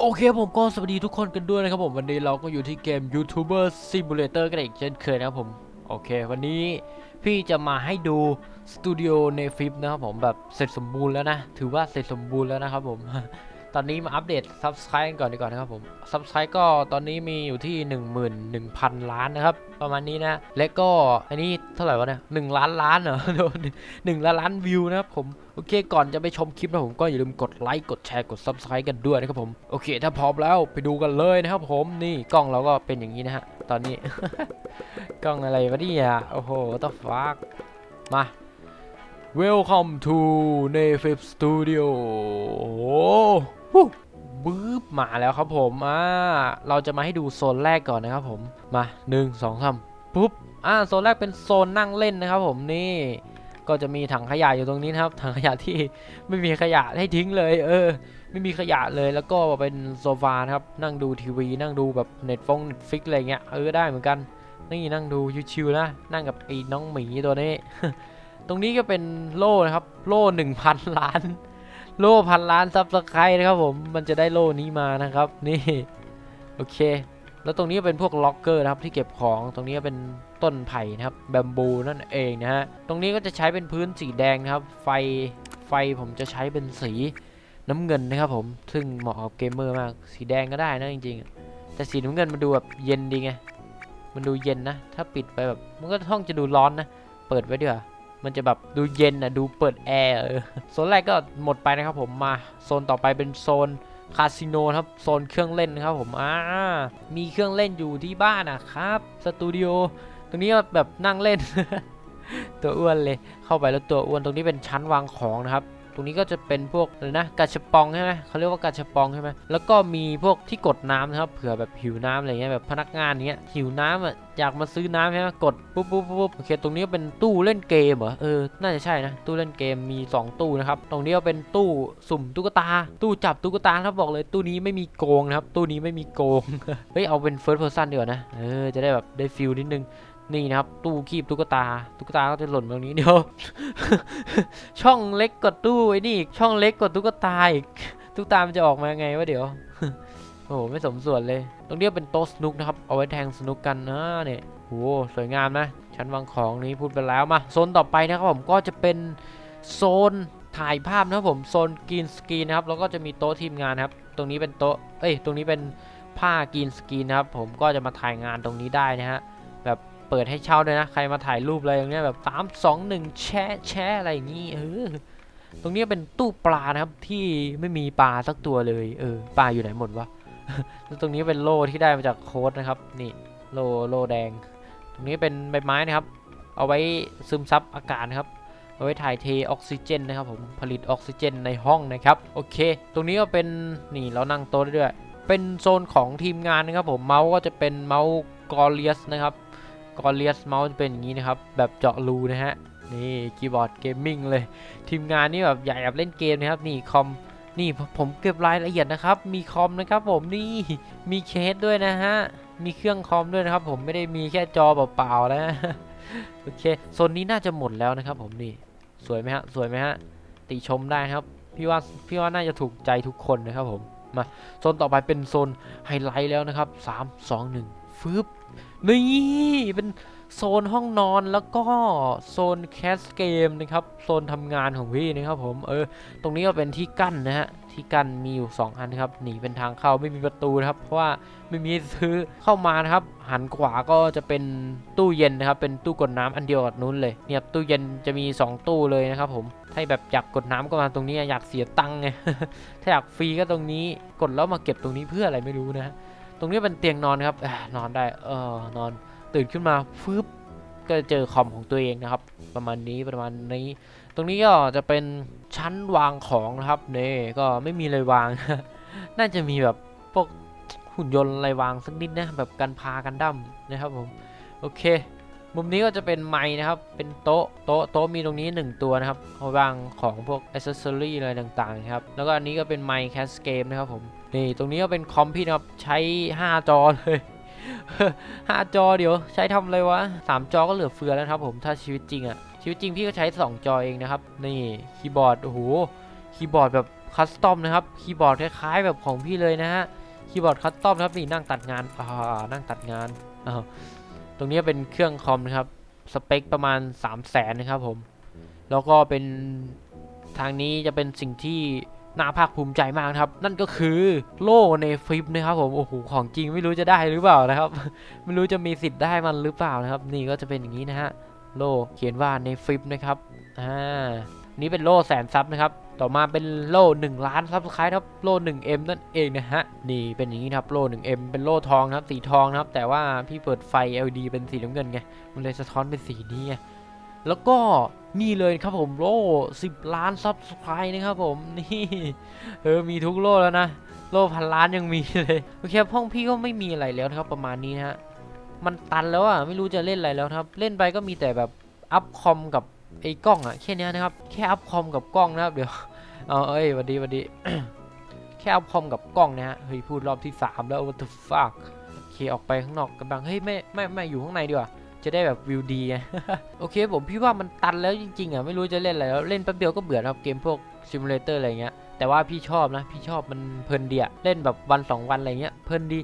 โอเคผมก็สวัสดีทุกคนกันด้วยนะครับผม วันนี้เราก็อยู่ที่เกม YouTuber Simulator กันอีกเช่นเคยนะครับผม โอเค วันนี้พี่จะมาให้ดูสตูดิโอในฟิปนะครับผมแบบเสร็จสมบูรณ์แล้วนะ ถือว่าเสร็จสมบูรณ์แล้วนะครับผม ตอนนี้มาอัปเดต Subscribe กันก่อนดีกว่านะครับผม Subscribe ก็ตอนนี้มีอยู่ที่ 11,000 ล้านนะครับ ประมาณนี้นะ และก็อันนี้เท่าไหร่วะเนี่ย1ล้านล้านเหรอหนึ่งล้านล้านวิวนะครับผม โอเค ก่อนจะไปชมคลิปนะผมก็อย่าลืมกดไลค์ กดแชร์ กด Subscribe กันด้วยนะครับผม โอเค ถ้าพร้อมแล้วไปดูกันเลยนะครับผม นี่กล้องเราก็เป็นอย่างนี้นะฮะ ตอนนี้ กล้องอะไรวะเนี่ย โอ้โหต้องฟักมา Welcome to n a f i p Studio โอ้ บึ๊บมาแล้วครับผมอ่าเราจะมาให้ดูโซนแรกก่อนนะครับผมมาหนึ่งสองสามปุ๊บอ่าโซนแรกเป็นโซนนั่งเล่นนะครับผมนี่ก็จะมีถังขยะอยู่ตรงนี้นะครับถังขยะที่ไม่มีขยะให้ทิ้งเลย เออ ไม่มีขยะเลยแล้วก็เป็นโซฟานะครับนั่งดูทีวี นั่งดูแบบเน็ตฟงเน็ตฟิกอะไรเงี้ยเออได้เหมือนกันนี่นั่งดูชิวๆนะนั่งกับไอ้น้องหมีตัวนี้ ตรงนี้ก็เป็นโล่นะครับ โล่หนึ่งพันล้าน โล่พันล้านซับสไครต์นะครับผมมันจะได้โล่นี้มานะครับนี่โอเค แล้วตรงนี้เป็นพวกล็อกเกอร์นะครับที่เก็บของตรงนี้เป็นต้นไผ่นะครับแบมบูนั่นเองนะฮะตรงนี้ก็จะใช้เป็นพื้นสีแดงนะครับ ไฟไฟผมจะใช้เป็นสีน้ำเงินนะครับผมซึ่งเหมาะกับเกมเมอร์มากสีแดงก็ได้นะจริงๆ แต่สีน้ำเงินมันดูแบบเย็นดีไงมันดูเย็นนะ ถ้าปิดไปแบบมันก็ห้องจะดูร้อนนะ เปิดไว้ดีกว่า มันจะแบบดูเย็นอะดูเปิดแอร์โซนแรกก็หมดไปนะครับผมมาโซนต่อไปเป็นโซนคาสิโนครับโซนเครื่องเล่นนะครับผมอ่ามีเครื่องเล่นอยู่ที่บ้านนะครับสตูดิโอตรงนี้แบบนั่งเล่น ตัวอ้วนเลยเข้าไปแล้วตัวอ้วนตรงนี้เป็นชั้นวางของนะครับ รงนี้ก็จะเป็นพวกอะไรนะกาชปองใช่ไหมเขาเรียกว่ากาชปองใช่ไหมแล้วก็มีพวกที่กดน้ำนะครับเผื่อแบบหิวน้ำอะไรเงี้ยแบบพนักงานเงี้ยหิวน้ำอะอยากมาซื้อน้ำใช่ไหมกดปุ๊บปุ๊บปุ๊บโอเคตรงนี้เป็นตู้เล่นเกมเหรอเออน่าจะใช่นะตู้เล่นเกมมี 2 ตู้นะครับตรงนี้ก็เป็นตู้สุ่มตุ๊กตา ตู้จับตุ๊กตาครับบอกเลยตู้นี้ไม่มีโกงนะครับตู้นี้ไม่มีโกงเฮ้ยเอาเป็น first person ดีกว่านะเออจะได้แบบได้ฟิลนิดนึง นี่นะครับ ตู้คีบตุ๊กตา ตุ๊กตาก็จะหล่นตรงนี้เดี๋ยว ช่องเล็กกว่าตู้ไอ้นี่ช่องเล็กกว่าตุ๊กตาอีกตุ๊กตามันจะออกมาไงวะเดี๋ยวโอ้โหไม่สมส่วนเลยตรงนี้เป็นโต๊ะสนุกนะครับ เอาไว้แทงสนุกกันนะเนี่ยโอ้โหสวยงามนะชั้นวางของนี้พูดไปแล้วมาโซนต่อไปนะครับผมก็จะเป็นโซนถ่ายภาพนะครับผมโซนกรีนสกรีนนะครับแล้วก็จะมีโต๊ะทีมงานครับ ตรงนี้เป็นโต๊ะเอ้ยตรงนี้เป็นผ้ากรีนสกรีนนะครับผมก็จะมาถ่ายงานตรงนี้ได้นะฮะแบบ เปิดให้เช่าด้วยนะ ใครมาถ่ายรูปอะไรอย่างเงี้ยแบบสามสองหนึ่งแชะแชะอะไรอย่างงี้เออตรงนี้เป็นตู้ปลานะครับที่ไม่มีปลาสักตัวเลยเออปลาอยู่ไหนหมดวะแล้วตรงนี้เป็นโล่ที่ได้มาจากโค้ดนะครับ นี่โล่โล่แดง ตรงนี้เป็นใบไม้นะครับ เอาไว้ซึมซับอากาศนะครับเอาไว้ถ่ายเทออกซิเจนนะครับผมผลิตออกซิเจนในห้องนะครับโอเค ตรงนี้ก็เป็นนี่เรานั่งโต๊ะได้ด้วย เป็นโซนของทีมงานนะครับผมเมาส์ก็จะเป็นเมาส์กอเลียสนะครับ กอเลียสเมาส์จะเป็นอย่างนี้นะครับ แบบเจาะรูนะฮะ นี่คีย์บอร์ดเกมมิ่งเลย ทีมงานนี่แบบอยากแบบเล่นเกมนะครับ นี่คอม นี่ผมเก็บรายละเอียดนะครับ มีคอมนะครับผมนี่มีเคสด้วยนะฮะ มีเครื่องคอมด้วยนะครับ ผมไม่ได้มีแค่จอเปล่าๆนะโอเคโซนนี้น่าจะหมดแล้วนะครับ ผมนี่สวยไหมฮะสวยไหมฮะติชมได้ครับพี่ว่าพี่ว่าน่าจะถูกใจทุกคนนะครับผมมาโซนต่อไปเป็นโซนไฮไลท์แล้วนะครับ 3 2 1 ฟึบนี่เป็นโซนห้องนอนแล้วก็โซนแคสเกมนะครับ โซนทำงานของพี่นะครับผมเออตรงนี้ก็เป็นที่กั้นนะฮะที่กั้นมีอยู่ 2 อันนะครับหนีเป็นทางเข้าไม่มีประตูนะครับ เพราะว่าไม่มีซื้อเข้ามานะครับ หันขวาก็จะเป็นตู้เย็นนะครับ เป็นตู้กดน้ำอันเดียวกับนู้นเลยเนี่ยตู้เย็นจะมี 2 ตู้เลยนะครับผมถ้าแบบอยากกดน้ำก็มาตรงนี้อยากเสียตังค์ไงถ้าอยากฟรีก็ตรงนี้กดแล้วมาเก็บตรงนี้เพื่ออะไรไม่รู้นะฮะ ตรงนี้เป็นเตียงนอนครับอนอนได้เออนอนตื่นขึ้นมาฟึบก็จะเจอคอมของตัวเองนะครับ ประมาณนี้ประมาณนี้ ตรงนี้ก็จะเป็นชั้นวางของนะครับเนี่ก็ไม่มีอะไรวาง น่าจะมีแบบพวกหุ่นยนต์อะไรวางสักนิดนะแบบกันพากันดั้มนะครับผมโอเค มุมนี้ก็จะเป็นไม้นะครับ เป็นโต๊ะ โต๊ะ โต๊ะมีตรงนี้ 1 ตัวนะครับเอาวางของพวกอ c เซสซอรี่อะไรต่างๆครับ แล้วก็อันนี้ก็เป็นไมค์แคสเกมนะครับผม นี่ ตรงนี้ก็เป็นคอมพี่นะครับ ใช้ 5 จอเลยห้าจอเดี๋ยวใช้ทำอะไรวะสามจอก็เหลือเฟือแล้วครับผม ถ้าชีวิตจริงอะชีวิตจริงพี่ก็ใช้ 2 จอเองนะครับ นี่คีย์บอร์ด โอ้โห คีย์บอร์ดแบบคัสตอมนะครับ คีย์บอร์ดคล้ายๆแบบของพี่เลยนะฮะ คีย์บอร์ดคัสตอมครับนี่นั่งตัดงาน อ่า นั่งตัดงานอ้าว ตรงนี้เป็นเครื่องคอมนะครับ สเปคประมาณ 3 0 0แสนนะครับผม แล้วก็เป็นทางนี้จะเป็นสิ่งที่น่าภาคภูมิใจมากครับ นั่นก็คือโล่ในฟลิปนะครับผม โอ้โห ของจริงไม่รู้จะได้หรือเปล่านะครับ ไม่รู้จะมีสิทธิ์ได้มันหรือเปล่านะครับ นี่ก็จะเป็นอย่างนี้นะฮะ โล่เขียนว่าในฟลิปนะครับ อ่า นี่เป็นโล่แสนซับนะครับ ต่อมาเป็นโล่1ล้านซับสไครต์ครับโล่ 1M นั่นเองนะฮะนี่เป็นอย่างนี้ครับโล่ 1M เป็นโล่ทองครับสีทองครับ แต่ว่าพี่เปิดไฟ LED เป็นสีน้ำเงินไงมันเลยสะท้อนเป็นสีนี้ไงแล้วก็นี่เลยครับผมโล่10 ล้านซับสไครต์นะครับผมนี่เออมีทุกโล่แล้วนะโล่พันล้านยังมีเลยโอเคห้องพี่ก็ไม่มีอะไรแล้วนะครับประมาณนี้นะฮะมันตันแล้วอะไม่รู้จะเล่นอะไรแล้วครับ เล่นไปก็มีแต่แบบอัพคอมกับ ไอ้กล้องอะแค่นี้นะครับ แค่อัพคอมกับกล้องนะครับเดี๋ยวเอาเอ้ยวันดีวันดี แค่อัพคอมกับกล้องนะฮะเฮ้ยพูดรอบที่สามแล้ว what the fuck โอเคออกไปข้างนอกกันบ้างเฮ้ยไม่ไม่ไม่อยู่ข้างในดีกว่าจะได้แบบวิวดีไงโอเคผมพี่ว่ามันตันแล้วจริงๆอะไม่รู้จะเล่นอะไรแล้วเล่นแป๊บเดียวก็เบื่อนะครับเกมพวกซิมูเลเตอร์อะไรเงี้ยแต่ว่าพี่ชอบนะ พี่ชอบมันเพลินดีอะเล่นแบบวันสองวันอะไรเงี้ยเพลินดี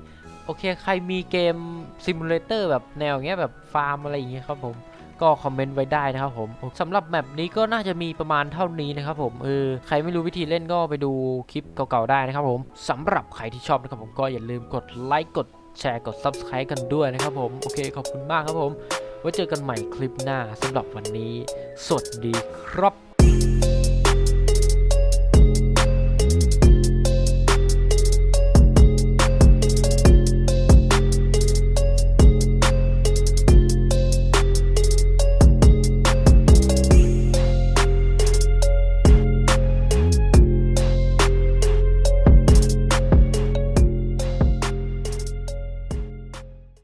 โอเคใครมีเกมซิมูเลเตอร์แบบแนวเงี้ยแบบฟาร์มอะไรอย่างเงี้ยครับผม ก็คอมเมนต์ไว้ได้นะครับผมสำหรับแมปนี้ก็น่าจะมีประมาณเท่านี้นะครับผมเออใครไม่รู้วิธีเล่นก็ไปดูคลิปเก่าๆได้นะครับผมสำหรับใครที่ชอบนะครับผมก็อย่าลืมกดไลค์กดแชร์กด Subscribe กันด้วยนะครับผม โอเค ขอบคุณมากครับผม ไว้เจอกันใหม่คลิปหน้าสำหรับวันนี้ สวัสดีครับ